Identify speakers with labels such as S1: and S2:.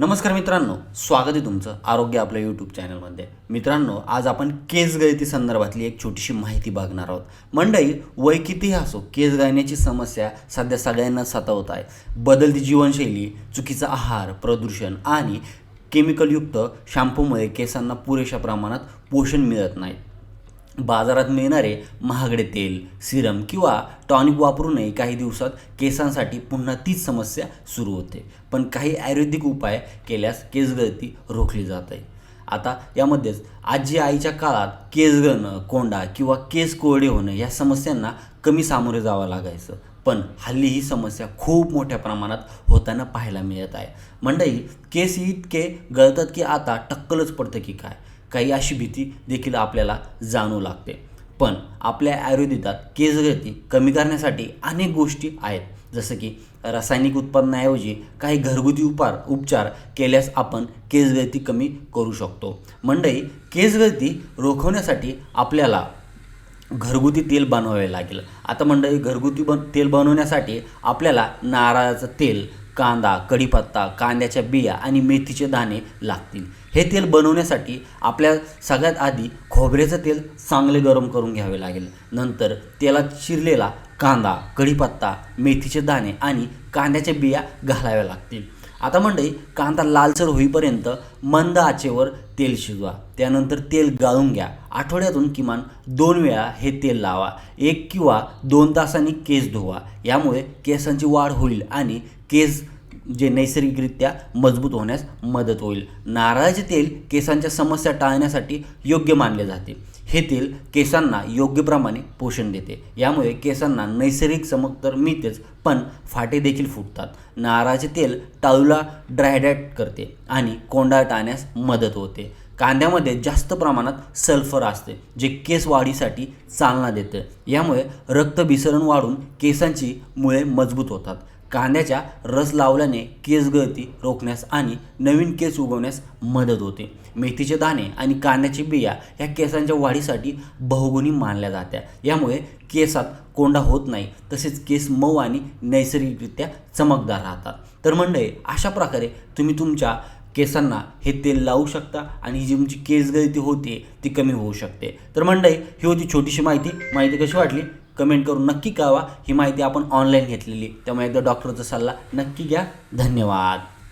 S1: नमस्कार मित्रांनो स्वागत आहे तुमचं आरोग्य आपल्या यूट्यूब चॅनलमध्ये मित्रांनो आज आपण केस गळती संदर्भातली एक छोटीशी माहिती बघणार आहोत. मंडई वय कितीही असो केस गळण्याची समस्या सध्या सगळ्यांना सतावत आहे. बदलती जीवनशैली चुकीचा आहार प्रदूषण आणि केमिकलयुक्त शॅम्पूमुळे केसांना पुरेशा प्रमाणात पोषण मिळत नाही. बाजारात मिळणारे महागडे तेल सिरम किंवा टॉनिक वापरूनही काही दिवसात केसांसाठी पुन्हा तीच समस्या सुरू होते. पण काही आयुर्वेदिक उपाय केल्यास केसगळती रोखली जात. आहे आता यामध्येच आजी आईच्या काळात केस गळणं कोंडा किंवा केस कोरडे होणं या समस्यांना कमी सामोरे जावं लागायचं. पण हल्ली ही समस्या खूप मोठ्या प्रमाणात होताना पाहायला मिळत आहे. मंडळी केस इतके गळतात की आता टक्कलच पडतं की काय? काही अशी भीती देखील आपल्याला जाणवू लागते. पण आपल्या आयुर्वेदात केसगळती कमी करण्यासाठी अनेक गोष्टी आहेत. जसं की रासायनिक उत्पन्नाऐवजी काही घरगुती उपार उपचार केल्यास आपण केसगळती कमी करू शकतो. मंडई केसगळती रोखवण्यासाठी आपल्याला घरगुती तेल बनवावे लागेल. आता मंडळी घरगुती बन तेल बनवण्यासाठी आपल्याला नारळाचं तेल कांदा कढीपत्ता कांद्याच्या बिया आणि मेथीचे दाणे लागतील. हे तेल बनवण्यासाठी आपल्या सगळ्यात आधी खोबऱ्याचं तेल चांगले गरम करून घ्यावे लागेल. नंतर तेलात चिरलेला कांदा कढीपत्ता मेथीचे दाणे आणि कांद्याच्या बिया घालाव्या लागतील. आता मंडळी कांदा लालसर होईपर्यंत मंद आचेवर तेल शिजवा. त्यानंतर तेल गाळून घ्या. आठवड्यातून किमान दोन वेळा हे तेल लावा. एक किंवा दोन तासांनी केस धुवा. यामुळे केसांची वाढ होईल आणि केस जे नैसर्गिकरित्या मजबूत होण्यास मदत होईल. नारळाचे तेल केसांच्या समस्या टाळण्यासाठी योग्य मानले जाते. हे तेल केसांना योग्य प्रमाणे पोषण देते. यामुळे केसांना नैसर्गिक चमक तर मिळतेच पण फाटे देखील फुटतात. नारळाचे तेल टाळूला ड्रायडॅट करते आणि कोंडा टाळण्यास मदत होते. कांद्यामध्ये जास्त प्रमाणात सल्फर असते जे केस वाढीसाठी चालना देते. यामुळे रक्तभिसरण वाढून केसांची मुळे मजबूत होतात. कांद्याच्या रस लावल्याने केस गळती रोखण्यास आणि नवीन केस उगवण्यास मदत होते. मेथीचे दाणे आणि कांद्याची बिया ह्या केसांच्या वाढीसाठी बहुगुणी मानल्या जात्या. यामुळे केसात कोंडा होत नाही तसेच केस मऊ आणि नैसर्गिकरित्या चमकदार राहतात. तर मंडळी अशा प्रकारे तुम्ही तुमच्या केसांना हे तेल लावू शकता आणि जी तुमची केस गळती होते ती कमी होऊ शकते. तर मंडळी ही होती छोटीशी माहिती. माहिती कशी वाटली? कमेंट करून नक्की कळवा. ही माहिती आपण ऑनलाईन घेतलेली त्यामुळे एकदा डॉक्टरचा सल्ला नक्की घ्या. धन्यवाद.